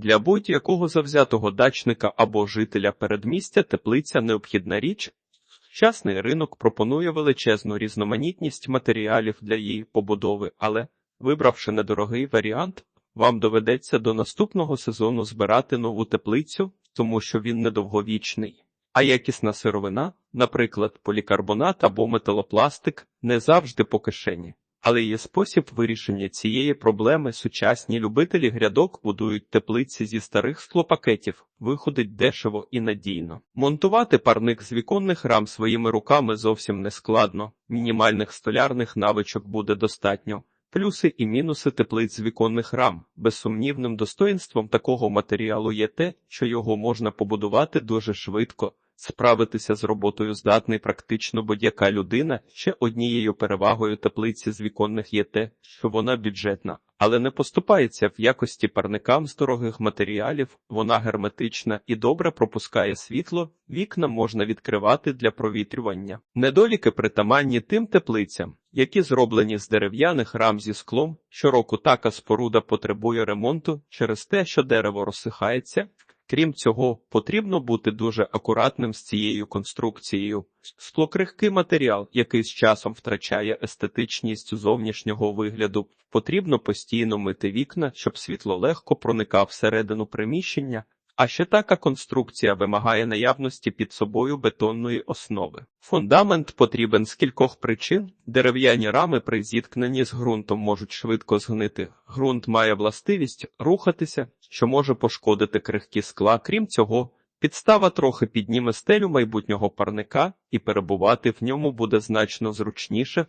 Для будь-якого завзятого дачника або жителя передмістя теплиця необхідна річ. Сучасний ринок пропонує величезну різноманітність матеріалів для її побудови, але, вибравши недорогий варіант, вам доведеться до наступного сезону збирати нову теплицю, тому що він недовговічний. А якісна сировина, наприклад, полікарбонат або металопластик, не завжди по кишені. Але є спосіб вирішення цієї проблеми. Сучасні любителі грядок будують теплиці зі старих склопакетів, виходить дешево і надійно. Монтувати парник з віконних рам своїми руками зовсім не складно, мінімальних столярних навичок буде достатньо. Плюси і мінуси теплиць з віконних рам. Безсумнівним достоїнством такого матеріалу є те, що його можна побудувати дуже швидко. Справитися з роботою здатний практично будь-яка людина. Ще однією перевагою теплиці з віконних є те, що вона бюджетна, але не поступається в якості парникам з дорогих матеріалів, вона герметична і добре пропускає світло, вікна можна відкривати для провітрювання. Недоліки притаманні тим теплицям, які зроблені з дерев'яних рам зі склом. Щороку така споруда потребує ремонту через те, що дерево розсихається. Крім цього, потрібно бути дуже акуратним з цією конструкцією. Склокрихкий матеріал, який з часом втрачає естетичність зовнішнього вигляду, потрібно постійно мити вікна, щоб світло легко проникав всередину приміщення. А ще така конструкція вимагає наявності під собою бетонної основи. Фундамент потрібен з кількох причин. Дерев'яні рами при зіткненні з ґрунтом можуть швидко згнити. Ґрунт має властивість рухатися, що може пошкодити крихкі скла. Крім цього, підстава трохи підніме стелю майбутнього парника, і перебувати в ньому буде значно зручніше.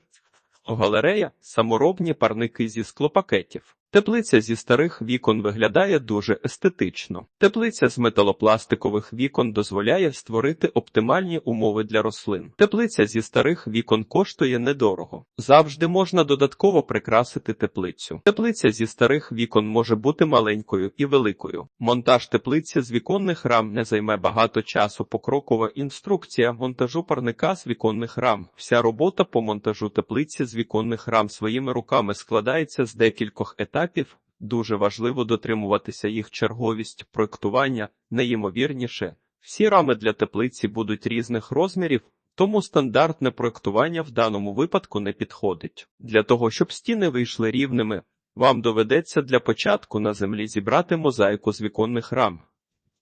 Галерея саморобні парники зі склопакетів. Теплиця зі старих вікон виглядає дуже естетично. Теплиця з металопластикових вікон дозволяє створити оптимальні умови для рослин. Теплиця зі старих вікон коштує недорого. Завжди можна додатково прикрасити теплицю. Теплиця зі старих вікон може бути маленькою і великою. Монтаж теплиці з віконних рам не займе багато часу. Покрокова інструкція монтажу парника з віконних рам. Вся робота по монтажу теплиці з віконних рам своїми руками складається з декількох етапів етапів дуже важливо дотримуватися їх черговість проектування, найімовірніше. Всі рами для теплиці будуть різних розмірів, тому стандартне проектування в даному випадку не підходить. Для того, щоб стіни вийшли рівними, вам доведеться для початку на землі зібрати мозаїку з віконних рам.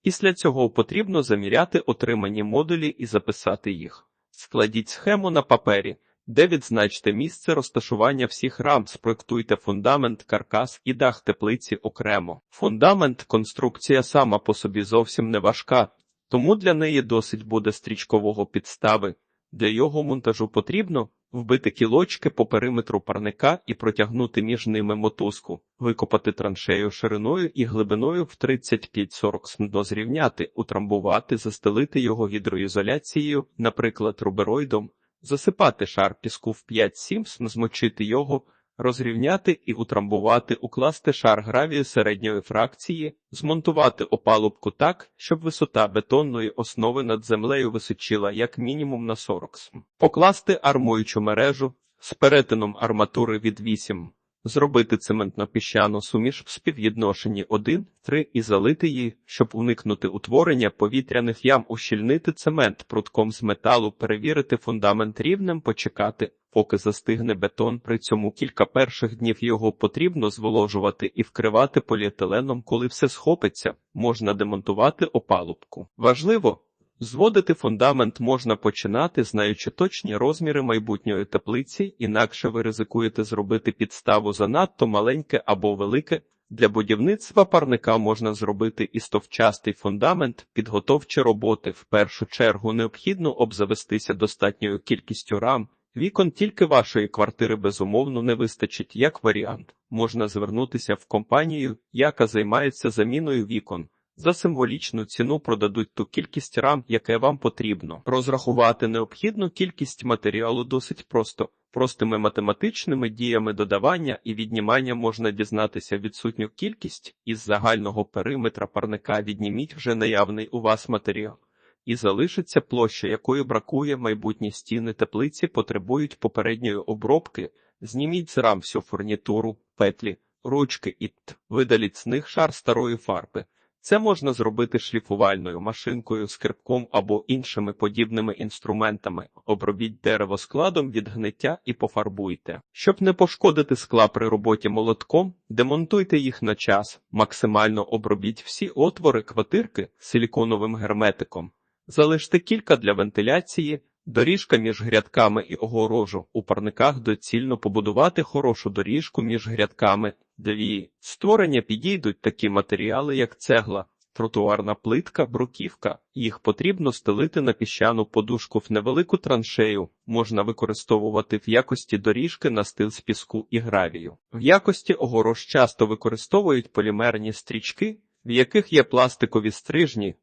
Після цього потрібно заміряти отримані модулі і записати їх. Складіть схему на папері де відзначте місце розташування всіх рам, спроектуйте фундамент, каркас і дах теплиці окремо. Фундамент конструкція сама по собі зовсім не важка, тому для неї досить буде стрічкового підстави. Для його монтажу потрібно вбити кілочки по периметру парника і протягнути між ними мотузку, викопати траншею шириною і глибиною в 35-40 см, дозрівняти, утрамбувати, застелити його гідроізоляцією, наприклад, рубероїдом, засипати шар піску в 5-7 змочити його, розрівняти і утрамбувати, укласти шар гравію середньої фракції, змонтувати опалубку так, щоб висота бетонної основи над землею височила як мінімум на 40 см, покласти армуючу мережу з перетином арматури від 8 Зробити цементно-піщану суміш в співвідношенні 1-3 і залити її, щоб уникнути утворення повітряних ям, ущільнити цемент прутком з металу, перевірити фундамент рівнем, почекати, поки застигне бетон. При цьому кілька перших днів його потрібно зволожувати і вкривати поліетиленом, коли все схопиться, можна демонтувати опалубку. Важливо. Зводити фундамент можна починати, знаючи точні розміри майбутньої теплиці, інакше ви ризикуєте зробити підставу занадто маленьке або велике. Для будівництва парника можна зробити і стовчастий фундамент, підготовчі роботи. В першу чергу необхідно обзавестися достатньою кількістю рам. Вікон тільки вашої квартири безумовно не вистачить. Як варіант, можна звернутися в компанію, яка займається заміною вікон. За символічну ціну продадуть ту кількість рам, яке вам потрібно. Розрахувати необхідну кількість матеріалу досить просто. Простими математичними діями додавання і віднімання можна дізнатися відсутню кількість із загального периметра парника відніміть вже наявний у вас матеріал. І залишиться площа, якої бракує майбутні стіни теплиці, потребують попередньої обробки, зніміть з рам всю фурнітуру, петлі, ручки і т. видаліть з них шар старої фарби. Це можна зробити шліфувальною машинкою, скрипком або іншими подібними інструментами. Обробіть дерево складом від гниття і пофарбуйте. Щоб не пошкодити скла при роботі молотком, демонтуйте їх на час, максимально обробіть всі отвори квартирки силіконовим герметиком. Залиште кілька для вентиляції, доріжка між грядками і огорожу. У парниках доцільно побудувати хорошу доріжку між грядками. Її створення підійдуть такі матеріали, як цегла, тротуарна плитка, бруківка. Їх потрібно стелити на піщану подушку в невелику траншею. Можна використовувати в якості доріжки на стил з піску і гравію. В якості огорож часто використовують полімерні стрічки, в яких є пластикові стрижні.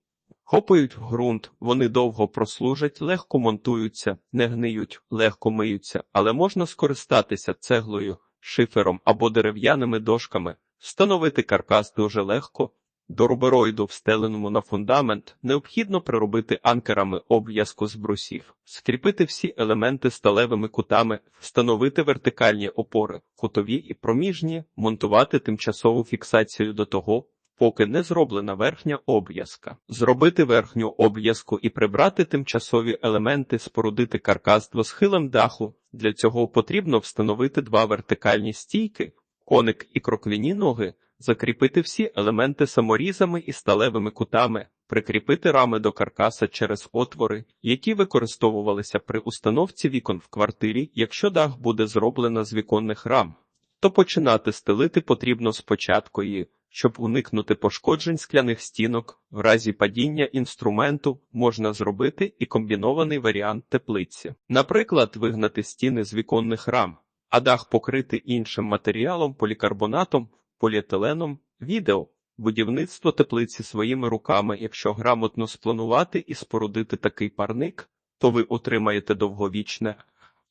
Хопають в ґрунт, вони довго прослужать, легко монтуються, не гниють, легко миються, але можна скористатися цеглою, шифером або дерев'яними дошками. Встановити каркас дуже легко. До рубероїду, встеленому на фундамент, необхідно приробити анкерами обв'язку з брусів, скріпити всі елементи сталевими кутами, встановити вертикальні опори, кутові і проміжні, монтувати тимчасову фіксацію до того, поки не зроблена верхня обв'язка. Зробити верхню обв'язку і прибрати тимчасові елементи, спорудити каркас двосхилем даху. Для цього потрібно встановити два вертикальні стійки, коник і кроквіні ноги, закріпити всі елементи саморізами і сталевими кутами, прикріпити рами до каркаса через отвори, які використовувалися при установці вікон в квартирі, якщо дах буде зроблено з віконних рам. То починати стелити потрібно спочатку і, щоб уникнути пошкоджень скляних стінок, в разі падіння інструменту можна зробити і комбінований варіант теплиці. Наприклад, вигнати стіни з віконних рам, а дах покрити іншим матеріалом, полікарбонатом, поліетиленом, відео. Будівництво теплиці своїми руками, якщо грамотно спланувати і спорудити такий парник, то ви отримаєте довговічне,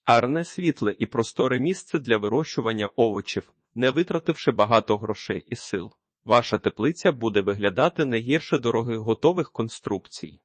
гарне світле і просторе місце для вирощування овочів, не витративши багато грошей і сил. Ваша теплиця буде виглядати не гірше дорогих готових конструкцій.